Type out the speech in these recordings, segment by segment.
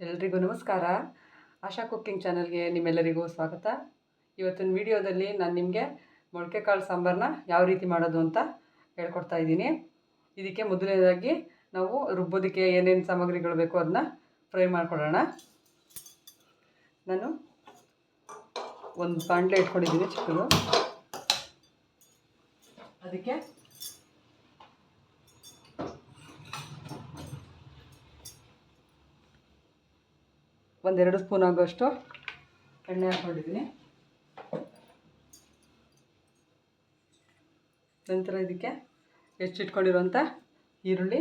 ಎಲ್ರಿಗೂ ನಮಸ್ಕಾರ. ಆಶಾ ಕುಕ್ಕಿಂಗ್ ಚಾನಲ್ಗೆ ನಿಮ್ಮೆಲ್ಲರಿಗೂ ಸ್ವಾಗತ. ಇವತ್ತಿನ ವಿಡಿಯೋದಲ್ಲಿ ನಾನು ನಿಮಗೆ ಮೊಳಕೆ ಕಾಳು ಸಾಂಬಾರನ್ನ ಯಾವ ರೀತಿ ಮಾಡೋದು ಅಂತ ಹೇಳ್ಕೊಡ್ತಾ ಇದ್ದೀನಿ. ಇದಕ್ಕೆ ಮೊದಲನೇದಾಗಿ ನಾವು ರುಬ್ಬೋದಕ್ಕೆ ಏನೇನು ಸಾಮಗ್ರಿಗಳು ಬೇಕು ಅದನ್ನ ಫ್ರೈ ಮಾಡ್ಕೊಳ್ಳೋಣ. ನಾನು ಒಂದು ಬಾಂಡ್ಲೆ ಇಟ್ಕೊಂಡಿದ್ದೀನಿ ಚಿಕ್ಕದು. ಅದಕ್ಕೆ ಒಂದೆರಡು ಸ್ಪೂನ್ ಆಗೋಷ್ಟು ಎಣ್ಣೆ ಹಾಕೊಂಡಿದ್ದೀನಿ ನಂತರ ಇದಕ್ಕೆ ಹೆಚ್ಚಿಟ್ಕೊಂಡಿರೋಂಥ ಈರುಳ್ಳಿ,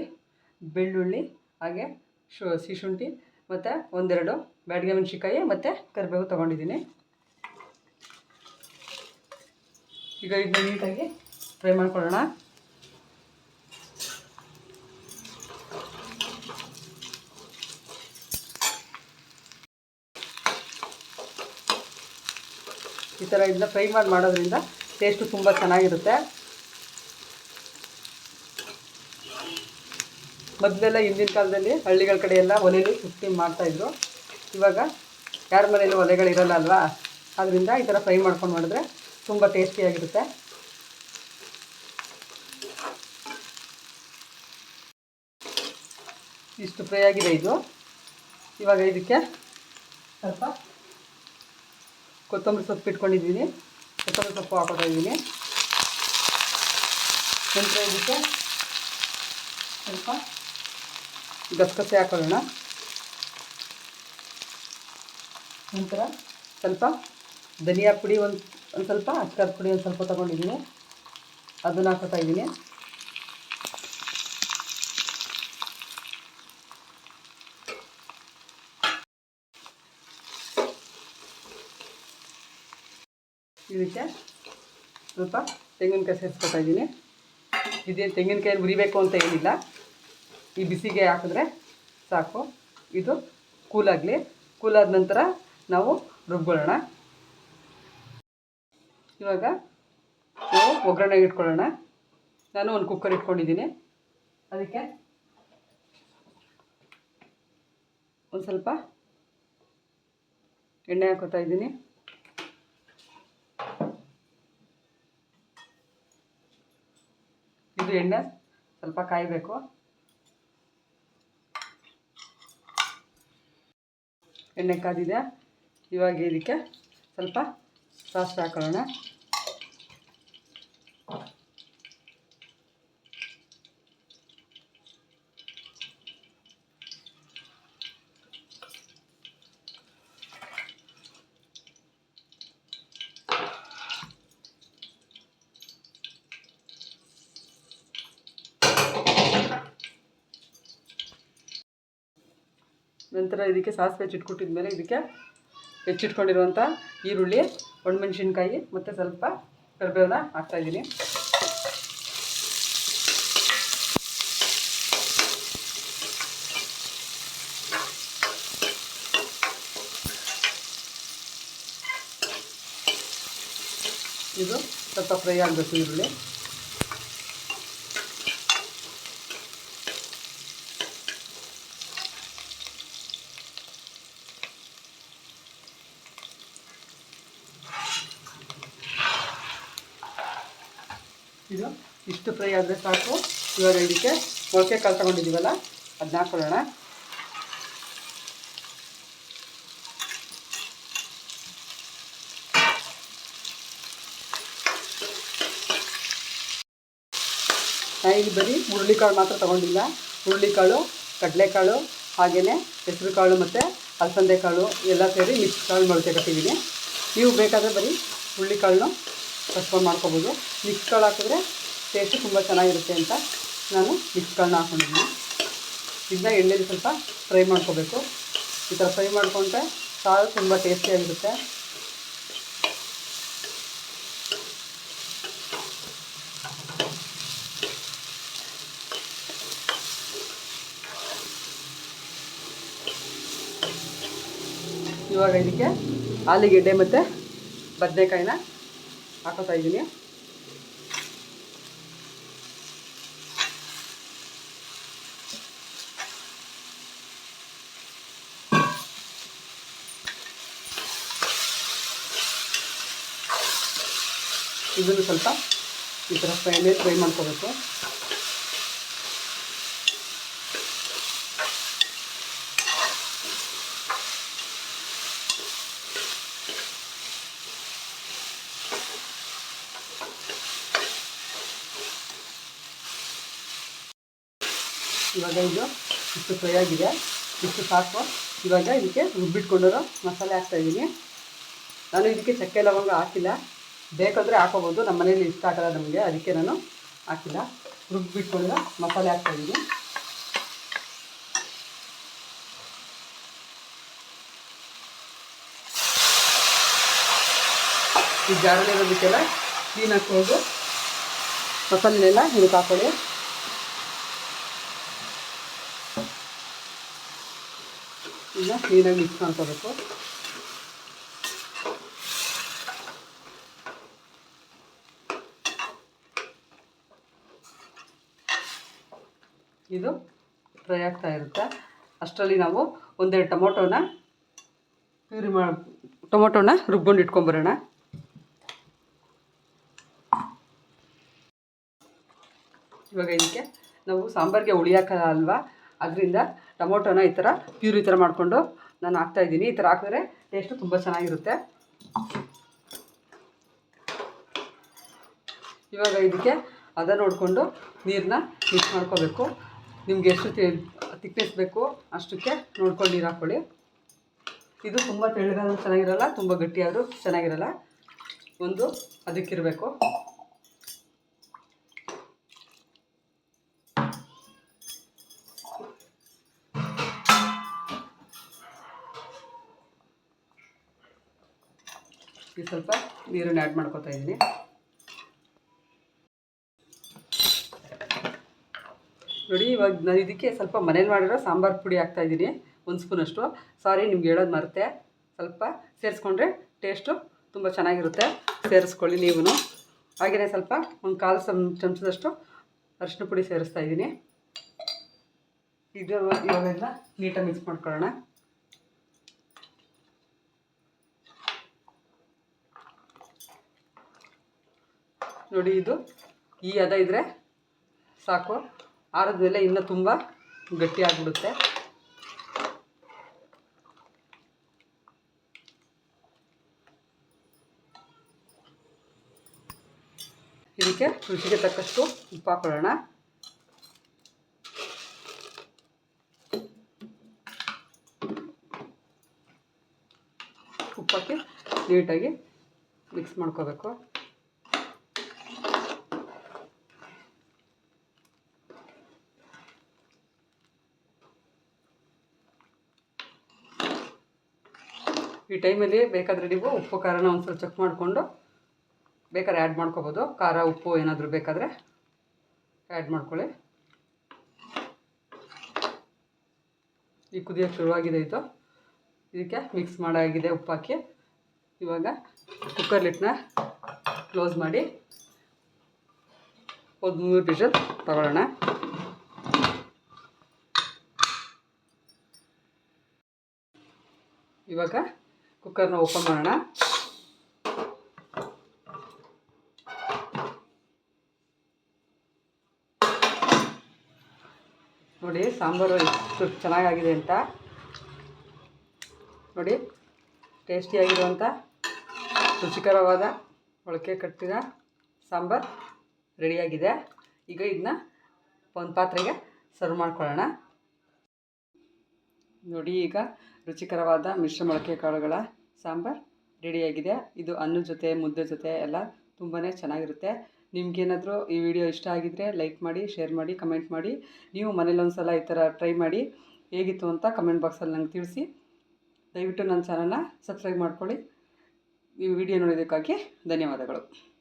ಬೆಳ್ಳುಳ್ಳಿ, ಹಾಗೆ ಶು, ಸಿಶುಂಠಿ ಮತ್ತು ಒಂದೆರಡು ಬ್ಯಾಡಿಗೆ ಮೆಣಸಿಕಾಯಿ ಮತ್ತು ಕರಿಬೇವು ತೊಗೊಂಡಿದ್ದೀನಿ. ಈಗ ಇದನ್ನ ನೀಟಾಗಿ ಫ್ರೈ ಮಾಡ್ಕೊಳ್ಳೋಣ. ಈ ಥರ ಇದನ್ನ ಫ್ರೈ ಮಾಡಿ ಮಾಡೋದ್ರಿಂದ ಟೇಸ್ಟು ತುಂಬ ಚೆನ್ನಾಗಿರುತ್ತೆ. ಮೊದಲೆಲ್ಲ ಹಿಂದಿನ ಕಾಲದಲ್ಲಿ ಹಳ್ಳಿಗಳ ಕಡೆ ಎಲ್ಲ ಒಲೆಯಲ್ಲಿ ಕುಟ್ಟಿ ಮಾಡ್ತಾಯಿದ್ರು ಇವಾಗ ಯಾರ ಮನೇಲಿ ಒಲೆಗಳಿರಲ್ಲ ಅಲ್ವಾ? ಅದರಿಂದ ಈ ಥರ ಫ್ರೈ ಮಾಡ್ಕೊಂಡು ಮಾಡಿದ್ರೆ ತುಂಬ ಟೇಸ್ಟಿಯಾಗಿರುತ್ತೆ ಇಷ್ಟು ಫ್ರೈ ಆಗಿದೆ ಇದು. ಇವಾಗ ಇದಕ್ಕೆ ಸ್ವಲ್ಪ ಕೊತ್ತಂಬರಿ ಸೊಪ್ಪು ಇಟ್ಕೊಂಡಿದ್ದೀನಿ. ಕೊತ್ತಂಬರಿ ಸೊಪ್ಪು ಹಾಕೋತಾ ಇದ್ದೀನಿ. ನಂತರ ಇದಕ್ಕೆ ಸ್ವಲ್ಪ ಗಸಗಸೆ ಹಾಕೊಳ್ಳೋಣ. ನಂತರ ಸ್ವಲ್ಪ ಧನಿಯಾ ಪುಡಿ ಒಂದು ಒಂದು ಸ್ವಲ್ಪ ಅಚ್ಕಾರದ ಪುಡಿ ಒಂದು ಸ್ವಲ್ಪ ತೊಗೊಂಡಿದ್ದೀನಿ. ಅದನ್ನು ಹಾಕೋತಾ ಇದ್ದೀನಿ. ಇದಕ್ಕೆ ಸ್ವಲ್ಪ ತೆಂಗಿನಕಾಯಿ ಸೇರಿಸ್ಕೊತಾ ಇದ್ದೀನಿ. ಇದೇನು ತೆಂಗಿನಕಾಯಿ ಹುರಿಬೇಕು ಅಂತ ಏನಿಲ್ಲ. ಈ ಬಿಸಿಗೆ ಹಾಕಿದ್ರೆ ಸಾಕು. ಇದು ಕೂಲಾಗಲಿ. ಕೂಲಾದ ನಂತರ ನಾವು ರುಬ್ಕೊಳ್ಳೋಣ. ಇವಾಗ ನಾವು ಒಗ್ಗರಣೆಗೆ ಇಟ್ಕೊಳ್ಳೋಣ. ನಾನು ಒಂದು ಕುಕ್ಕರ್ ಇಟ್ಕೊಂಡಿದ್ದೀನಿ. ಅದಕ್ಕೆ ಒಂದು ಸ್ವಲ್ಪ ಎಣ್ಣೆ ಹಾಕೋತಾ ಇದ್ದೀನಿ. ಇದು ಎಣ್ಣೆ ಸ್ವಲ್ಪ ಕಾಯಬೇಕು. ಎಣ್ಣೆ ಕಾದಿದೆ. ಇವಾಗ ಇದಕ್ಕೆ ಸ್ವಲ್ಪ ಸಾಸಿವೆ ಹಾಕೊಳ್ಳೋಣ. ನಂತರ ಇದಕ್ಕೆ ಸಾಸಿವೆ ಹೆಚ್ಚಿಟ್ಕೊಟ್ಟಿದ ಮೇಲೆ ಇದಕ್ಕೆ ಹೆಚ್ಚಿಟ್ಕೊಂಡಿರುವಂಥ ಈರುಳ್ಳಿ, ಒಣಮೆಣಸಿನ್ಕಾಯಿ ಮತ್ತು ಸ್ವಲ್ಪ ಕರಿಬೇವನ್ನ ಹಾಕ್ತಾಯಿದ್ದೀನಿ ಇದು ಸ್ವಲ್ಪ ಫ್ರೈ ಆಗಬೇಕು ಈರುಳ್ಳಿ ಇದು ಇಷ್ಟು ಫ್ರೈ ಆದರೆ ಸಾಕು. ಇವಾಗ ಇದಕ್ಕೆ ಮೊಳಕೆ ಕಾಳು ತಗೊಂಡಿದ್ದೀವಲ್ಲ ಅದನ್ನ ಹಾಕೊಳ್ಳೋಣ. ನಾನು ಇಲ್ಲಿ ಬರೀ ಹುರುಳಿಕಾಳು ಮಾತ್ರ ತೊಗೊಂಡಿಲ್ಲ. ಹುರುಳಿಕಾಳು ಕಡಲೆಕಾಳು ಹಾಗೆಯೇ ಹೆಸರು ಕಾಳು ಮತ್ತು ಅಲಸಂದೆ ಕಾಳು ಎಲ್ಲ ಸೇರಿ ಮಿಕ್ಸ್ ಕಾಳು ಮೊಳಕೆ ಕಟ್ಟಿದ್ದೀನಿ. ನೀವು ಬೇಕಾದರೆ ಬರೀ ಹುರುಳಿಕಾಳನ್ನು ಕಟ್ಕೊಂಡು ಮಾಡ್ಕೊಬೋದು. ಮಿಕ್ಸ್ ಕಾಳು ಹಾಕಿದ್ರೆ ಟೇಸ್ಟು ತುಂಬ ಚೆನ್ನಾಗಿರುತ್ತೆ ಅಂತ ನಾನು ಮಿಕ್ಸ್ಗಳನ್ನ ಹಾಕೊಂಡಿದ್ದೀನಿ. ಇದನ್ನ ಎಣ್ಣೆಲಿ ಸ್ವಲ್ಪ ಫ್ರೈ ಮಾಡ್ಕೋಬೇಕು. ಈ ಥರ ಫ್ರೈ ಮಾಡಿಕೊಂಡ್ರೆ ಸಾರು ತುಂಬ ಟೇಸ್ಟಿಯಾಗಿರುತ್ತೆ ಇವಾಗ ಇದಕ್ಕೆ ಆಲೂಗೆಡ್ಡೆ ಮತ್ತು ಬದನೆಕಾಯಿನ ಹಾಕೋತಾ ಇದ್ದೀನಿ. ಇದನ್ನು ಸ್ವಲ್ಪ ಈ ಥರ ಫ್ರೈ ಮೇಲೆ ಫ್ರೈ ಮಾಡ್ಕೋಬೇಕು. ಇವಾಗ ಇದು ಇಷ್ಟು ಫ್ರೈ ಆಗಿದೆ. ಇಷ್ಟು ಸಾಕು. ಇವಾಗ ಇದಕ್ಕೆ ರುಬ್ಬಿಟ್ಕೊಂಡಿರೋ ಮಸಾಲೆ ಹಾಕ್ತಾಯಿದ್ದೀನಿ ನಾನು ಇದಕ್ಕೆ ಚಕ್ಕೆ ಲವಂಗ ಹಾಕಿಲ್ಲ. ಬೇಕಾದರೆ ಹಾಕೋಬೋದು. ನಮ್ಮ ಮನೇಲಿ ಇಷ್ಟ ಆಗಲ್ಲ ನಮಗೆ. ಅದಕ್ಕೆ ನಾನು ಹಾಕಿಲ್ಲ. ರುಬ್ಬಿಟ್ಕೊಂಡು ಮಸಾಲೆ ಹಾಕ್ತಾಯಿದ್ದೀನಿ ಈ ಜಾರಲ್ಲಿರೋದಕ್ಕೆಲ್ಲ ಕ್ಲೀನ್ ಹಾಕ್ಬೋದು ಮಸಾಲೆಲ್ಲ ಇದಕ್ಕೆ ಹಾಕೊಳ್ಳಿ. ಈಗ ಕ್ಲೀನಾಗಿ ಮಿಕ್ಸ್ ಮಾಡ್ಕೋಬೇಕು. ಇದು ಫ್ರೈ ಆಗ್ತಾ ಇರುತ್ತೆ. ಅಷ್ಟರಲ್ಲಿ ನಾವು ಒಂದೆರಡು ಟೊಮೊಟೊನ ಪ್ಯೂರಿ ಮಾಡಿ, ಟೊಮೊಟೊನ ರುಬ್ಬೊಂಡು ಇಟ್ಕೊಂಬರೋಣ. ಇವಾಗ ಇದಕ್ಕೆ ನಾವು ಸಾಂಬಾರಿಗೆ ಹುಳಿ ಹಾಕಲ್ಲ ಅಲ್ವಾ? ಅದರಿಂದ ಟೊಮೊಟೊನ ಈ ಥರ ಪ್ಯೂರಿ ಥರ ಮಾಡಿಕೊಂಡು ನಾನು ಹಾಕ್ತಾಯಿದ್ದೀನಿ ಈ ಥರ ಹಾಕಿದ್ರೆ ಟೇಸ್ಟು ತುಂಬ ಚೆನ್ನಾಗಿರುತ್ತೆ. ಇವಾಗ ಇದಕ್ಕೆ ಅದ ನೋಡಿಕೊಂಡು ನೀರನ್ನ ಮಿಕ್ಸ್ ಮಾಡ್ಕೋಬೇಕು. ನಿಮ್ಗೆ ಎಷ್ಟು ತಿಕ್ನೆಸ್ ಬೇಕು ಅಷ್ಟಕ್ಕೆ ನೋಡ್ಕೊಂಡು ನೀರು ಹಾಕ್ಕೊಳ್ಳಿ ಇದು ತುಂಬ ತೆಳ್ಳಗಾದ್ರೂ ಚೆನ್ನಾಗಿರಲ್ಲ, ತುಂಬ ಗಟ್ಟಿಯಾದರೂ ಚೆನ್ನಾಗಿರಲ್ಲ. ಒಂದು, ಅದಕ್ಕಿರಬೇಕು. ಈ ಸ್ವಲ್ಪ ನೀರನ್ನು ಆ್ಯಡ್ ಮಾಡ್ಕೊತಾ ಇದ್ದೀನಿ. ನೋಡಿ, ಇವಾಗ ನಾನು ಇದಕ್ಕೆ ಸ್ವಲ್ಪ ಮನೇಲಿ ಮಾಡಿರೋ ಸಾಂಬಾರು ಪುಡಿ ಹಾಕ್ತಾಯಿದ್ದೀನಿ ಒಂದು ಸ್ಪೂನಷ್ಟು ಸಾರಿ ನಿಮ್ಗೆ ಹೇಳೋದು ಮರೆತೆ. ಸ್ವಲ್ಪ ಸೇರಿಸ್ಕೊಂಡ್ರೆ ಟೇಸ್ಟು ತುಂಬ ಚೆನ್ನಾಗಿರುತ್ತೆ. ಸೇರಿಸ್ಕೊಳ್ಳಿ ನೀವು ಹಾಗೆಯೇ ಸ್ವಲ್ಪ ಒಂದು ಕಾಲು ಸಮ್ ಚಮಚದಷ್ಟು ಅರಿಶಿನ ಪುಡಿ ಸೇರಿಸ್ತಾ ಇದ್ದೀನಿ. ಇದು ಇವಾಗೆಲ್ಲ ನೀಟಾಗಿ ಮಿಕ್ಸ್ ಮಾಡ್ಕೊಳ್ಳೋಣ. ನೋಡಿ, ಇದು ಈ ಅದ ಇದ್ದರೆ ಸಾಕು. ಆರದ್ಮೇಲೆ ಇನ್ನೂ ತುಂಬ ಗಟ್ಟಿಯಾಗ್ಬಿಡುತ್ತೆ. ಇದಕ್ಕೆ ರುಚಿಗೆ ತಕ್ಕಷ್ಟು ಉಪ್ಪು ಹಾಕೊಳ್ಳೋಣ ಉಪ್ಪಾಕಿ ನೀಟಾಗಿ ಮಿಕ್ಸ್ ಮಾಡ್ಕೋಬೇಕು. ಈ ಟೈಮಲ್ಲಿ ಬೇಕಾದರೆ ನೀವು ಉಪ್ಪು, ಖಾರನ ಒಂದು ಸ್ವಲ್ಪ ಚೆಕ್ ಮಾಡಿಕೊಂಡು ಬೇಕಾದ್ರೆ ಆ್ಯಡ್ ಮಾಡ್ಕೋಬೋದು. ಖಾರ, ಉಪ್ಪು ಏನಾದರೂ ಬೇಕಾದರೆ ಆ್ಯಡ್ ಮಾಡ್ಕೊಳ್ಳಿ. ಈ ಕುದಿಯೋಕ್ಕೆ ಶುರುವಾಗಿದೆ ಇದು. ಇದಕ್ಕೆ ಮಿಕ್ಸ್ ಮಾಡಾಗಿದೆ ಉಪ್ಪು ಹಾಕಿ ಇವಾಗ ಕುಕ್ಕರ್ ಲಿಟ್ನ ಕ್ಲೋಸ್ ಮಾಡಿ ಒಂದು ಮೂರು ವಿಷಲ್ ತಗೊಳ್ಳೋಣ. ಇವಾಗ ಕುಕ್ಕರ್ನ ಓಪನ್ ಮಾಡೋಣ. ನೋಡಿ, ಸಾಂಬಾರು ಎಷ್ಟು ಚೆನ್ನಾಗಾಗಿದೆ ಅಂತ. ನೋಡಿ ಟೇಸ್ಟಿಯಾಗಿರುವಂಥ ರುಚಿಕರವಾದ ಮೊಳಕೆ ಕಟ್ಟಿದ ಸಾಂಬಾರು ರೆಡಿಯಾಗಿದೆ. ಈಗ ಇದನ್ನ ಒಂದು ಪಾತ್ರೆಗೆ ಸರ್ವ್ ಮಾಡ್ಕೊಳ್ಳೋಣ. ನೋಡಿ, ಈಗ ರುಚಿಕರವಾದ ಮಿಶ್ರ ಮೊಳಕೆ ಕಾಳುಗಳ ಸಾಂಬಾರು ರೆಡಿಯಾಗಿದೆ. ಇದು ಅನ್ನದ ಜೊತೆ, ಮುದ್ದೆ ಜೊತೆ ಎಲ್ಲ ತುಂಬಾ ಚೆನ್ನಾಗಿರುತ್ತೆ. ನಿಮ್ಗೇನಾದರೂ ಈ ವಿಡಿಯೋ ಇಷ್ಟ ಆಗಿದ್ದರೆ ಲೈಕ್ ಮಾಡಿ, ಶೇರ್ ಮಾಡಿ, ಕಮೆಂಟ್ ಮಾಡಿ. ನೀವು ಮನೇಲಿ ಒಂದು ಸಲ ಈ ಥರ ಟ್ರೈ ಮಾಡಿ. ಹೇಗಿತ್ತು ಅಂತ ಕಮೆಂಟ್ ಬಾಕ್ಸಲ್ಲಿ ನಂಗೆ ತಿಳಿಸಿ. ದಯವಿಟ್ಟು ನನ್ನ ಚಾನಲ್ನ ಸಬ್ಸ್ಕ್ರೈಬ್ ಮಾಡ್ಕೊಳ್ಳಿ. ಈ ವಿಡಿಯೋ ನೋಡೋದಕ್ಕಾಗಿ ಧನ್ಯವಾದಗಳು.